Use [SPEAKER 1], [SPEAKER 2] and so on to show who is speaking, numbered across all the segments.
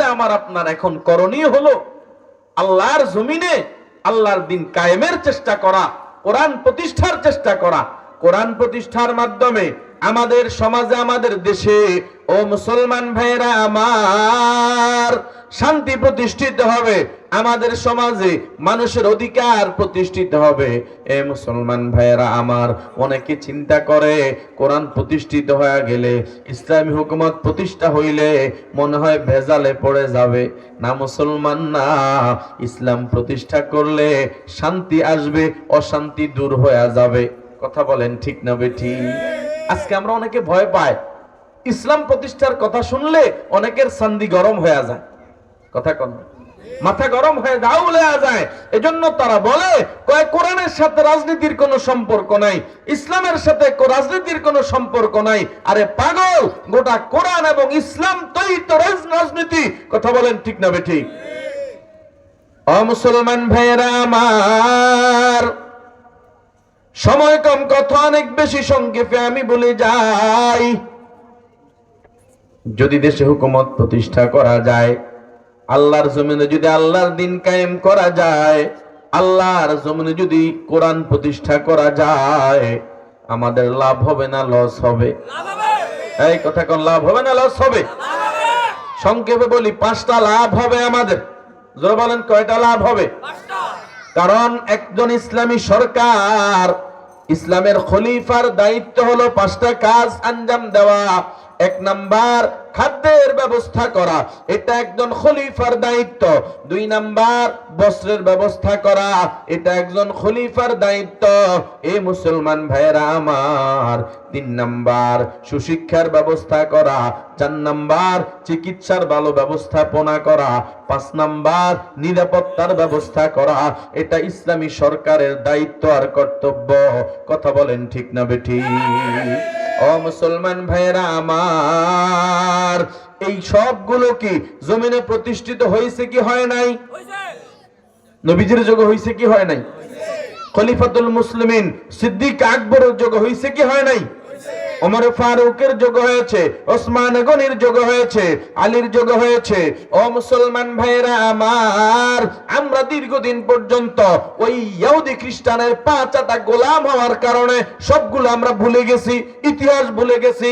[SPEAKER 1] তাহলে আমার আপনার এখন করণীয় হলো আল্লাহর জমিনে আল্লাহর দিন কায়েমের চেষ্টা করা, কোরআন প্রতিষ্ঠার চেষ্টা করা। কোরআন প্রতিষ্ঠার মাধ্যমে আমাদের সমাজে, আমাদের দেশে, ও মুসলমান ভাইয়েরা আমার, শান্তি প্রতিষ্ঠিত হবে। আমাদের সমাজে মানুষের অধিকার প্রতিষ্ঠিত হবে। এ মুসলমান ভাইয়েরা আমার, অনেকে চিন্তা করে, কোরআন প্রতিষ্ঠিত হয়ে গেলে, ইসলামী হুকুমত প্রতিষ্ঠা হইলে মনে হয় ভেজালে পড়ে যাবে। না মুসলমান, না ইসলাম প্রতিষ্ঠা করলে শান্তি আসবে, অশান্তি দূর হয়ে যাবে। কথা বলেন ঠিক না বেঠি আজকে আমরা অনেকে ভয় পাই ইসলাম প্রতিষ্ঠার কথা শুনলে অনেকের সান্দি গরম হয়ে যায়। কথা কন। মাথা গরম হয়ে দাউলে যায়। এজন্য তারা বলে, কয়, কোরআনের সাথে রাজনীতির কোনো সম্পর্ক নাই। ইসলামের সাথে রাজনীতির কোনো সম্পর্ক নাই। আরে পাগল, গোটা কোরআন এবং ইসলাম তৈ তো রাজনীতি। কথা বলেন ঠিক না বে ঠিক? অমুসলমান ভাইয়েরা আমার সময় কম কথা অনেক বেশি সংক্ষেপে আমি বলে যাই। যদি দেশে হুকুমত প্রতিষ্ঠা করা যায় আল্লাহর জমিনে যদি আল্লাহর দিন কায়েম করা যায় আল্লাহর জমিনে যদি কোরআন প্রতিষ্ঠা করা যায় আমাদের লাভ হবে না লস হবে। এই কথা কোন লাভ হবে না লস হবে? সংক্ষেপে বলি পাঁচটা লাভ হবে আমাদের। জোরে বলেন কয়টা লাভ হবে? কারণ একজন ইসলামী সরকার ইসলামের খলিফার দায়িত্ব হলো পাঁচটা কাজ আঞ্জাম দেওয়া। এক নাম্বার, খাদ্যের ব্যবস্থা করা। এটা একজন খলিফার দায়িত্ব। দুই নাম্বার, বস্ত্রের ব্যবস্থা করা। এটা একজন খলিফার দায়িত্ব। এ মুসলমান ভাইয়েরা আমার। তিন নাম্বার, সুশিক্ষার ব্যবস্থা করা। চার নাম্বার, চিকিৎসার ভালো ব্যবস্থাপনা করা। পাঁচ নাম্বার, নিরাপত্তার ব্যবস্থা করা। এটা ইসলামী সরকারের দায়িত্ব আর কর্তব্য। কথা বলেন ঠিক না বেঠি ও মুসলমান ভাইয়েরা আমার, এই সবগুলো কি জমিনে প্রতিষ্ঠিত হয়েছে কি হয় নাই? নবীজির যোগ হয়েছে কি হয় নাই? খলিফাতুল মুসলিমিন সিদ্দিক আকবরের যোগ হয়েছে কি হয় নাই? ওমর ফারুকের যোগ হয়েছে, ওসমান গনির যোগ হয়েছে, আলীর যোগ হয়েছে। ও মুসলমান ভাইয়েরা আমার, আমরা দীর্ঘদিন পর্যন্ত ওই ইহুদি খ্রিস্টানের পাঁচাটা গোলাম হওয়ার কারণে সবগুলো আমরা ভুলে গেছি, ইতিহাস ভুলে গেছি।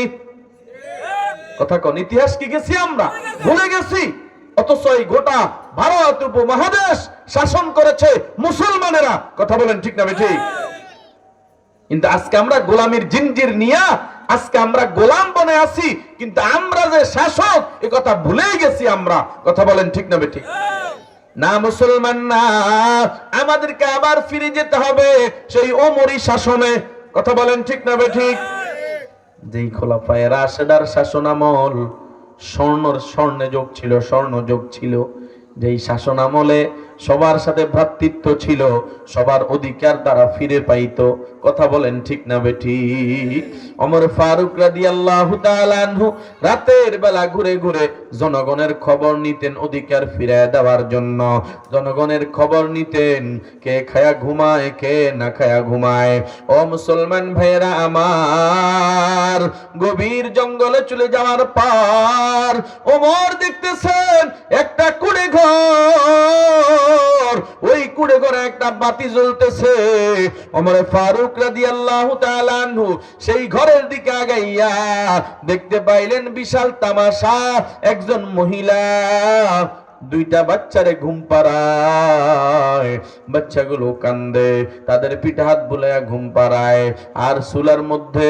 [SPEAKER 1] কথা কন, ইতিহাস কি গেছি আমরা? ভুলে গেছি। অথচ এই গোটা ভারত উপমহাদেশ শাসন করেছে মুসলমানেরা। কথা বলেন ঠিক না ঠিক? কিন্তু আজকে আমরা গোলামের জিনজির নিয়া আজকে আমরা গোলাম বনে আছি, কিন্তু আমরা যে শাসক, এ কথা ভুলেই গেছি আমরা। কথা বলেন ঠিক না ঠিক না মুসলমান না, আমাদেরকে আবার ফিরে যেতে হবে সেই ওমরি শাসনে। কথা বলেন ঠিক না ঠিক যেই খোলাফায় রাশেদার শাসন আমল স্বর্ণর স্বর্ণে যোগ ছিল স্বর্ণ যোগ ছিল, যেই শাসন আমলে সবার সাথে ভ্রাতৃত্ব ছিল, সবার অধিকার তারা ফিরে পাইতো। কথা বলেন ঠিক না বেঠি অমর ফারুক রাদি আল্লাহ রাতের বেলা ঘুরে ঘুরে জনগণের খবর নিতেন অধিকার ফিরে দেওয়ার জন্য। জনগণের খবর নিতেন, কে খায়া ঘুমায়, কে না খায়া ঘুমায়। ও মুসলমান ভাইয়েরা আমার, গভীর জঙ্গলে চলে যাওয়ার পর ওমর দেখতেছেন একটা কুড়ে ঘর। ওই কুড়ে ঘরে একটা বাতি জ্বলতেছে। ওমরে ফারুক রাদিয়াল্লাহু তাআলা আনহু সেই ঘরের দিকে আগাইয়া দেখতে পাইলেন বিশাল তামাশা, একজন মহিলা, দুইটা বাচ্চারে ঘুম পাড়ায়। বাচ্চাগুলো কান্দে, তাদের পিঠে হাত বুলাইয়া ঘুম পাড়ায়। আর চুলার মধ্যে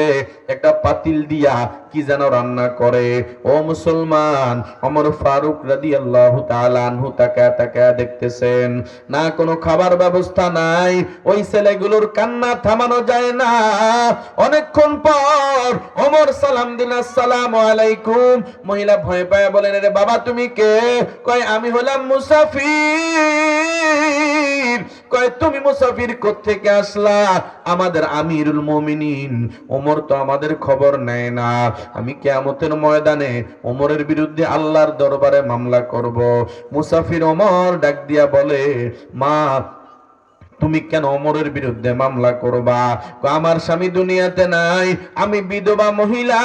[SPEAKER 1] একটা পাতিল দিয়া কি যেন রান্না করে? ও মুসলমান অমর ফারুক রাদি আল্লাহ তালানহু তাকা তাকা দেখতেছেন, না কোনো খাবার ব্যবস্থা নাই, ওই ছেলেগুলোর কান্না থামানো যায় না। অনেকক্ষণ পর অমর সালাম দিন আসসালাম আলাইকুম। মহিলা ভয় পায় বলেন রে বাবা, তুমি কে? কয়, আমি হলাম মুসাফির। তুমি মুসাফির আসলা? আমাদের আমিরুল ওমর তো আমাদের খবর নেয় না। আমি ময়দানে ওমরের বিরুদ্ধে আল্লাহর দরবারে মামলা করব। মুসাফির ওমর ডাক দিয়া বলে, মা, তুমি কেন অমরের বিরুদ্ধে মামলা করবা? আমার স্বামী দুনিয়াতে নাই। আমি বিধবা মহিলা।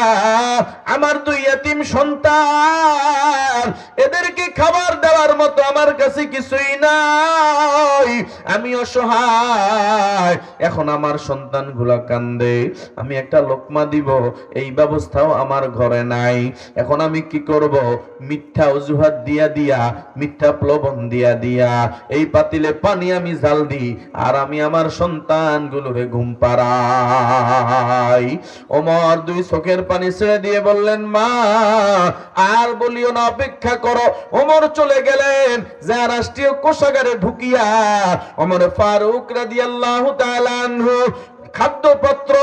[SPEAKER 1] আমার দুই এতিম সন্তান, এদেরকে খাবার দেওয়ার মতো আমার কাছে কিছুই নাই। আমি অসহায়, এখন আমার সন্তানগুলা কান্দে, আমি একটা লোকমা দিব, এই ব্যবস্থাও আমার ঘরে নাই। এখন আমি কি করব? মিথ্যা অজুহাত দিয়া দিয়া, মিথ্যা প্লবন দিয়া দিয়া, এই পাতিলে পানি আমি জাল দিই, আর আমি আমার সন্তানগুলোরে ঘুম পাড়াই। ওমর দুই চোখের পানি ছেড়ে দিয়ে বললেন, মা, আর বলিও না, অপেক্ষা করো। ওমর চলে গেলেন যা রাষ্ট্রীয় কোষাগারে ঢুকিয়া, ওমর ফারুক রাদিয়াল্লাহু তাআলা আনহু খাদ্যপত্র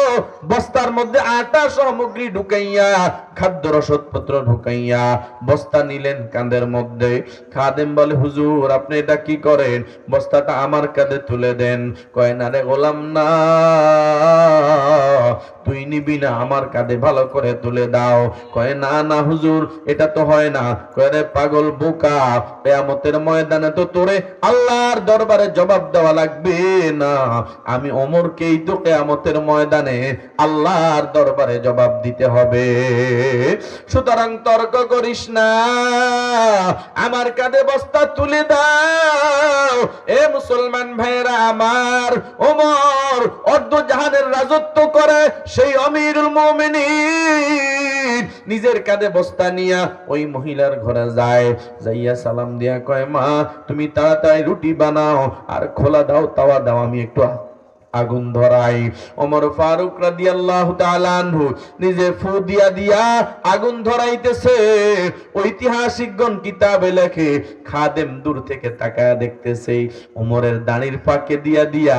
[SPEAKER 1] বস্তার মধ্যে আটা সামগ্রী ঢুকাইয়া খাদ্য রসদপত্র ঢুকাইয়া বস্তা নিলেন কাঁধের মধ্যে। খাদেম বলে, হুজুর, আপনি এটা কি করেন? বস্তাটা আমার কাঁধে তুলে দেন। কয়, না রে গোলাম, না। তুই নিবি না, আমার কাঁধে ভালো করে তুলে দাও। কয়, না না হুজুর, এটা তো হয় না। কয়, রে পাগল বোকা, কেয়ামতের ময়দানে তো তোরে আল্লাহর দরবারে জবাব দেওয়া লাগবে না। আমি অমরকেই তো কেয়ামতের ময়দানে আল্লাহর দরবারে জবাব দিতে হবে। সুতরাং তর্ক করিস না। আমার কাঁধে বস্তা তুলে দাও। এ মুসলমান ভাইরা আমার ওমর অর্ধ জাহানের রাজত্ব করে সেই অমিরুল মুমিনিন নিজের কাঁধে বস্তা নিয়া ওই মহিলার ঘরে যায়। যাইয়া সালাম দিয়া কয়, মা, তুমি তাড়াতাড়ি রুটি বানাও আর খোলা দাও, তাওয়া দাও, আমি একটু আগুন ধরাই ওমর ফারুক রাদিয়াল্লাহু তাআলা নিজে ফু দিয়া দিয়া আগুন ধরাইতেছে। ঐতিহাসিকগণ কিতাবে লেখে, খাদেম দূর থেকে তাকায় দেখতেছে, ওমরের দাঁড়ির ফাঁকে দিয়া দিয়া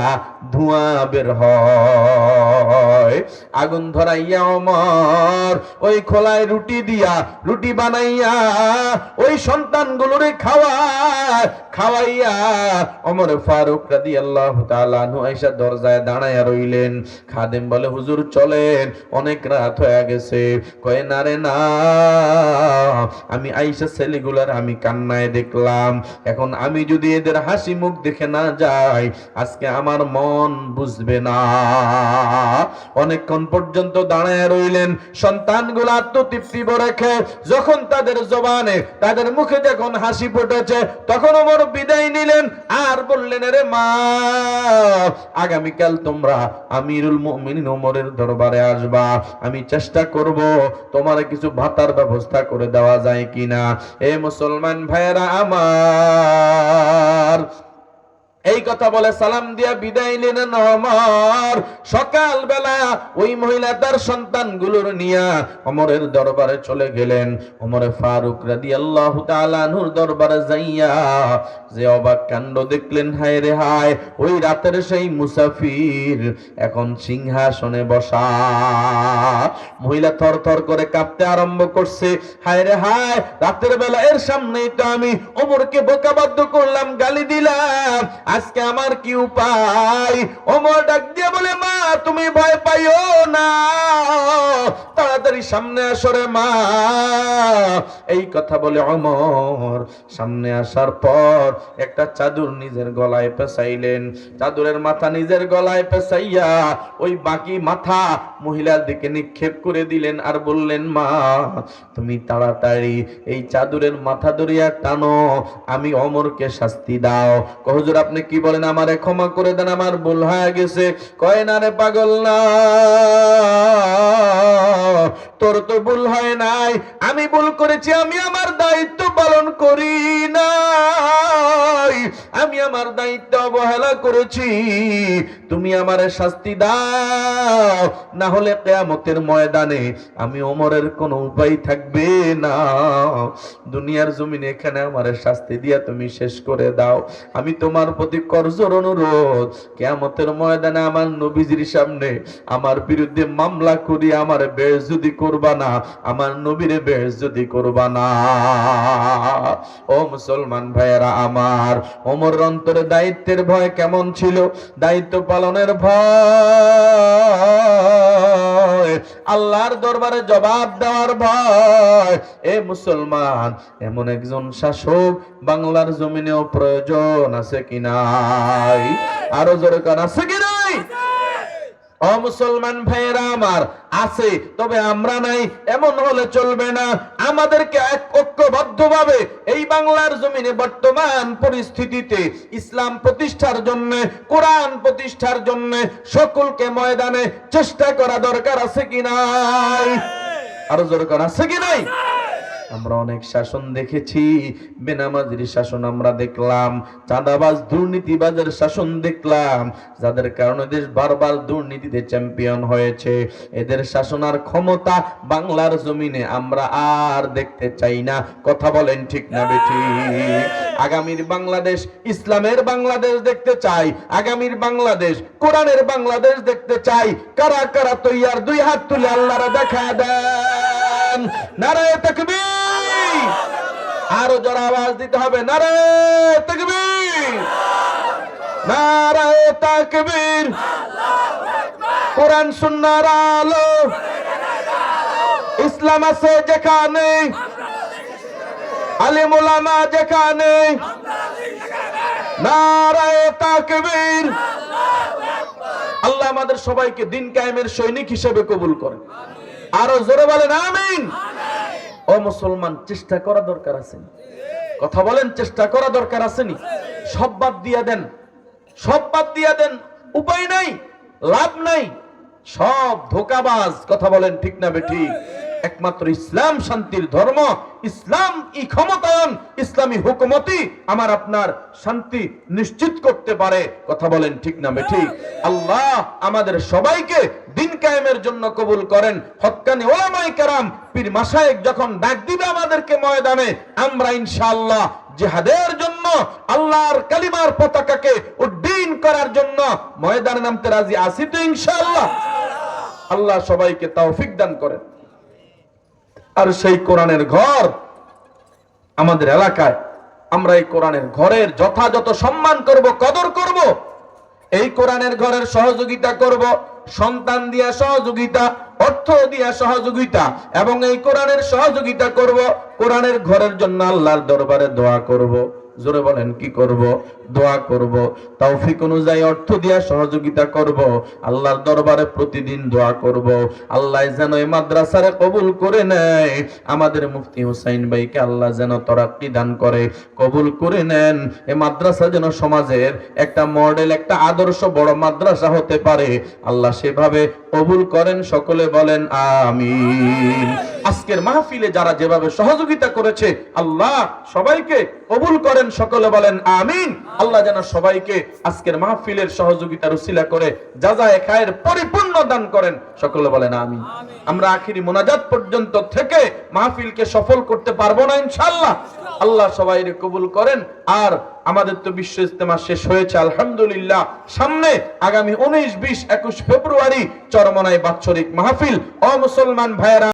[SPEAKER 1] ধোঁয়া বের হয়। আগুন ধরাইয়া ওমর ওই খোলায় রুটি দিয়া, রুটি বানাইয়া ওই সন্তানগুলোরে খাওয়ায়, খাওয়াইয়া ওমর ফারুক রাদিয়াল্লাহু তাআলা আনহু আয়েশা দরজায় দাঁড়ায়া রইলেন। খাদেম বলে, হুজুর, চলেন, অনেক রাত হয়ে গেছে। কয়, না রে, না। আমি আয়েশা ছেলেগুলার আমি কান্নায় দেখলাম। এখন আমি যদি এদের হাসি মুখ দেখে না যাই, আজকে আমার মন বুঝবে না। অনেকক্ষণ পর্যন্ত দাঁড়ায় রইলেন। সন্তানগুলো আত্মতৃপ্তি রেখে যখন তাদের জবানে, তাদের মুখে যখন হাসি ফুটেছে, তখন ওমর বিদায় নিলেন। আর বললেন রে মা আগামীকাল তোমরা আমিরুল মুমিনিন ওমরের দরবারে আসবা। আমি চেষ্টা করব তোমার কিছু ভাতার ব্যবস্থা করে দেওয়া যায় কিনা। এ মুসলমান ভাইয়েরা আমার এই কথা বলে সালাম দিয়া বিদায় নিলেন অমর। সকাল বেলা ওই মহিলা তার সন্তানগুলোর নিয়া অমরের দরবারে চলে গেলেন। অমরে ফারুক রাদি আল্লাহ তালানুর দরবারে যাইয়া যে অবাক কাণ্ড দেখলেন, হায় রে হায়, ওই রাতের সেই মুসাফির এখন সিংহাসনে বসা। মহিলা থর থর করে কাঁপতে আরম্ভ করছে, হায় রে হায়, রাতের বেলা এর সামনেই তো আমি ওমরকে বোকাবাদ্য করলাম, গালি দিলাম। আজকে আমার কি উপায়? ওমর ডাক দিয়ে বলে, মা, তুমি ভয় পাইও না। তাড়াতাড়ি সামনে আসো রে মা। এই কথা বলে অমর সামনে আসার পর একটা চাদর নিজের গলায় পেঁচাইলেন। চাদরের মাথা নিজের গলায় পেঁচাইয়া ওই বাকি মাথা মহিলার দিকে নিক্ষেপ করে দিলেন আর বললেন, মা, তুমি তাড়াতাড়ি এই চাদরের মাথা ধরিয়া টানো। আমি অমরকে শাস্তি দাও। কহজুর আপনি কি বলেন? আমারে ক্ষমা করে দেন, আমার ভুল হয়ে গেছে। কয়, না রে পাগল, না। তোর তো ভুল হয় নাই। আমি ভুল করেছি, আমি আমার দায়িত্ব পালন করি নাই। আমি আমার দায়িত্ব অবহেলা করেছি। তুমি আমার শাস্তি দাও। না হলে কেয়ামতের ময়দানে আমি ওমরের কোনো উপায় থাকবে না। দুনিয়ার জমিনে এখানে আমার শাস্তি দিয়া তুমি শেষ করে দাও। আমি তোমার প্রতি করজোর অনুরোধ। কেয়ামতের ময়দানে আমার নবীজির সামনে আমার বিরুদ্ধে মামলা করি, আমার বেশ যদি করবা না, আমার নবীরে বেশ যদি করবা না। ও মুসলমান ভাইয়েরা আমার, ওমর অন্তরে দায়িত্বের ভয় কেমন ছিল? দায়িত্ব পালনের ভয়। আল্লাহর দরবারে জবাব দেওয়ার ভয়। এ মুসলমান, এমন একজন শাসক বাংলার জমিনেও প্রয়োজন আছে কি নাই? আরও জোরে কান, আছে কি নাই? ও মুসলমান ভাইয়েরা আমার আছে, তবে আমরা নাই, এমন হলে চলবে না। আমাদেরকে এক ঐক্যবদ্ধভাবে এই বাংলার জমিনে বর্তমান পরিস্থিতিতে ইসলাম প্রতিষ্ঠার জন্য, কোরআন প্রতিষ্ঠার জন্য সকলকে ময়দানে চেষ্টা করা দরকার আছে কি নাই? আরও দরকার আছে কি নাই? আমরা অনেক শাসন দেখেছি, বেনামাজির শাসন আমরা দেখলাম, চাঁদাবাজ দুর্নীতিবাজের শাসন দেখলাম, যাদের কারণে দেশ বারবার দুর্নীতিতে চ্যাম্পিয়ন হয়েছে। এদের শাসনার ক্ষমতা বাংলার জমিনে আমরা আর দেখতে চাই না। কথা বলেন ঠিক না বেঠি? আগামীর বাংলাদেশ, ইসলামের বাংলাদেশ দেখতে চাই। আগামীর বাংলাদেশ, কোরআনের বাংলাদেশ দেখতে চাই। কারা কারা তৈয়ার, দুই হাত তুলে আল্লাহরা দেখা দেন নারায় তাকবীর। আরও জোরে আওয়াজ দিতে হবে নারায় তাকবীর। নারায় তাকবীর। কোরআন সুন্নাহর আলো ইসলাম আছে যেখানে, আলিম ওলামা যেখানে নারায় তাকবীর। আল্লাহ আমাদের সবাইকে দিন কায়েমের সৈনিক হিসেবে কবুল করেন। আরও জোরে বলেন আমিন। ও মুসলমান চেষ্টা করা দরকার আছে কথা বলেন চেষ্টা করা দরকার আসেনি সব বাদ দিয়া দেন সব বাদ দিয়া দেন উপায় নাই লাভ নাই সব ধোকাবাজ কথা বলেন ঠিক না বেঠি একমাত্র ইসলাম শান্তির ধর্ম, ইসলাম ই ক্ষমতায়ন, ইসলামী হুকুমতি আমার আপনার শান্তি নিশ্চিত করতে পারে। কথা বলেন ঠিক না বেঠি আল্লাহ আমাদের সবাইকে দিন কায়েমের জন্য কবুল করেন। হক্কানি ওলামাই কারাম, পীর মাসায়েক যখন ডাক দিবে আমাদেরকে ময়দানে, আমরা ইনশাআল্লাহ জিহাদের জন্য, আল্লাহর কালিমার পতাকাকে উড্ডীন করার জন্য ময়দানে নামতে রাজি আছি তো ইনশাআল্লাহ। আল্লাহ সবাইকে তৌফিক দান করেন। আর সেই কোরআনের ঘর আমাদের এলাকায় আমরা এই কোরআনের ঘরের যথাযথ সম্মান করব, কদর করব, এই কোরআনের ঘরের সহযোগিতা করব, সন্তান দিয়া সহযোগিতা, অর্থ দিয়া সহযোগিতা, এবং এই কোরআনের সহযোগিতা করব, কোরআনের ঘরের জন্য আল্লাহর দরবারে দোয়া করব। জোরে বলেন, কি করব? দোয়া করব, তৌফিক অনুযায়ী অর্থ দিয়া সহযোগিতা করব, আল্লাহর দরবারে প্রতিদিন দোয়া করব। আল্লাহ যেন এই মাদ্রাসারে কবুল করে নেয়, আমাদের মুফতি হুসাইন ভাইকে আল্লাহ যেন তরাক্কি দান করে, কবুল করে নেন। এই মাদ্রাসা যেন সমাজের একটা মডেল, একটা আদর্শ বড় মাদ্রাসা হতে পারে। আল্লাহ সেভাবে কবুল করেন, সকলে বলেন আমিন। আজকের মাহফিলে যারা যেভাবে সহযোগিতা করেছে, আল্লাহ সবাইকে কবুল করেন, সকলে বলেন আমিন। আল্লাহ যেন সবাইকে আজকের মাহফিলের সহযোগিতার উসিলা করে যা যা খায়ের পরিপূর্ণ দান করেন সকলে বলেন আমিন। আমরা আখিরি মোনাজাত পর্যন্ত থেকে মাহফিলকে সফল করতে পারব না ইনশাআল্লাহ। আল্লাহ সবাই কবুল করেন। আর আমাদের তো বিশ্ব ইস্তেমা শেষ হয়েছে আলহামদুলিল্লাহ। সামনে আগামী উনিশ বিশ একুশ ফেব্রুয়ারি চরমনায় বাৎসরিক মাহফিল। অমুসলমান মুসলমান ভাইয়েরা